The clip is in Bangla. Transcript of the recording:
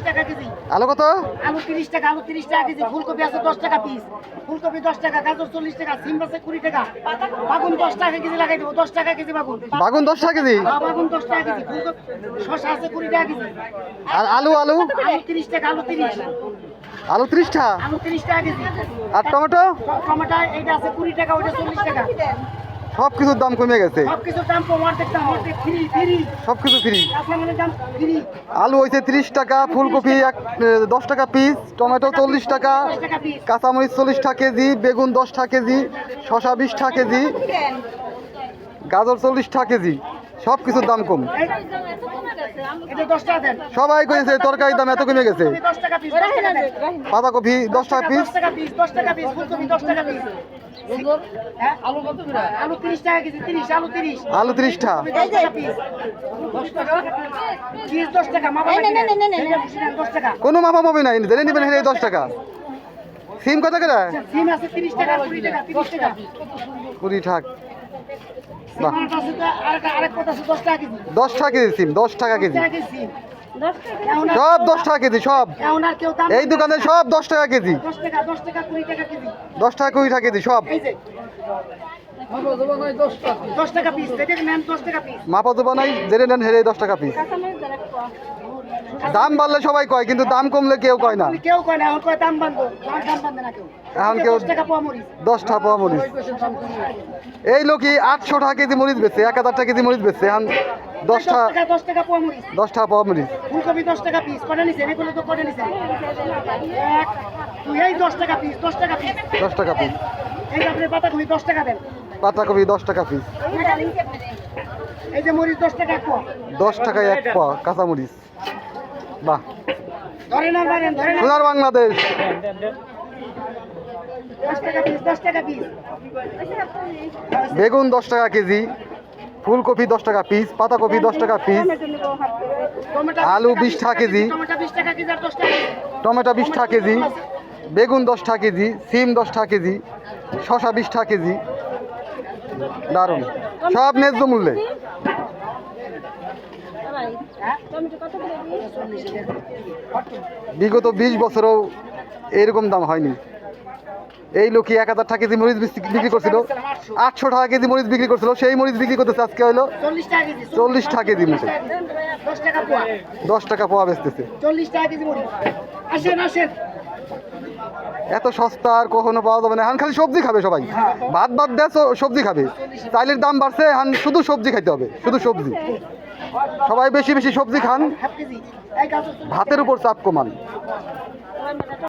তিরিশ টাকা কেজি। আলু কত? আলু তিরিশ টাকা আলু তিরিশ টাকা কেজি। ফুলকপি আছে দশ টাকা পিস ফুলকপি দশ টাকা গাজর চল্লিশ টাকা সিম আছে কুড়ি টাকা। বাগুন দশ টাকা কেজি লাগাই দেবো দশ টাকা কেজি বাগুন। বাগুন দশ টাকা কেজি? হ্যাঁ, বাগুন দশ টাকা কেজি। ফুলকপি শসা আছে কুড়ি টাকা কেজি। আর আলু আলু? আলু তিরিশ টাকা আলু তিরিশ। আলু ত্রিশটা? আলু তিরিশ টাকা কেজি। আর টমেটো? টমেটো এইটা আছে কুড়ি টাকা ওইটা চল্লিশ টাকা। সব কিছুর দাম কমে গেছে। সব কিছু ফ্রি আলু হয়েছে ত্রিশ টাকা ফুলকপি এক দশ টাকা পিস টমেটো চল্লিশ টাকা কাঁচামরিচ চল্লিশ টাকা কেজি বেগুন দশ টাকা কেজি শশা বিশ টাকা কেজি গাজর চল্লিশ টাকা কেজি। সব কিছুর দাম কম। সবাই করেছে তরকারির দাম এত কমে গেছে। দশ টাকা পিস বাঁধাকপি দশ টাকা পিস? আলু তিরিশ টাকা কোনো মাপা পাবে নাই জেনে নেবেন দশ টাকা। সিম কত করে? কুড়ি টাকা দশ টাকা কেজি সিম দশ টাকা কেজি। সব দশ টাকা কেজি সব। এই দোকানে সব দশ টাকা কেজি। দশ টাকা কুড়ি টাকা কেজি সব। মাপা দেবো নাই জেনে নেন হেরে দশ টাকা পিস দাম বাড়লে সবাই কয় কিন্তু দাম কমলে কেউ কয় না। কেউ কয় না এখন কয় দাম বান্ধব দাম দাম বান্ধে না কেউ। এখন কেউ- দশ টাকা পোয়া টাকা পাওয়া মরিচ। এই লোকই আটশো টাকা কেজি মরিচ বেচে এক হাজার টাকা কেজি মরিচ বেচে এখন দশ টাকা টাকা দশ টাকা পোয়া মরিচ। দশ টাকা পাওয়া মরিচ। ফুলকপি দশ টাকা পিস কটা নিছেন? এগুলো তো কটা নিছেন? এক দুই এই দশ টাকা পিস দশ টাকা পিস দশ টাকা পিস এই আপনি পাতাকপি দশ টাকা দেন। পাতাকপি দশ টাকা পিস এই যে মরিচ দশ টাকা এক পোয়া। দশ টাকায় এক পাওয়া কাঁচা মরিচ বাহ সোনার বাংলাদেশ বেগুন দশ টাকা কেজি ফুলকপি দশ টাকা পিস পাতাকপি দশ টাকা পিস আলু 20 কেজি। টমেটো বিশ টাকা কেজি। টমেটো বিশ টাকা কেজি বেগুন দশ টাকা কেজি সিম দশ টাকা কেজি শশা বিশ টাকা কেজি দারুণ সব ন্যায্য মূল্যে? বিগত বিশ বছরেও এরকম দাম হয়নি। এই লোকই এক হাজার টাকা কেজি মরিচ বিক্রি করছিল। আটশো টাকা কেজি মরিচ বিক্রি করছিল। সেই মরিচ বিক্রি করতেছে আজকে হলো চল্লিশ টাকা কেজি মতো দশ টাকা পোয়া বেচতেছে। মরিচ এত সস্তা আর কখনো পাওয়া যাবে না। এখন খালি সবজি খাবে সবাই। ভাত ভাত দেয় সবজি খাবে। চাইলের দাম বাড়ছে, এখন শুধু সবজি খাইতে হবে। শুধু সবজি। সবাই বেশি বেশি সবজি খান। ভাতের উপর চাপ কমান।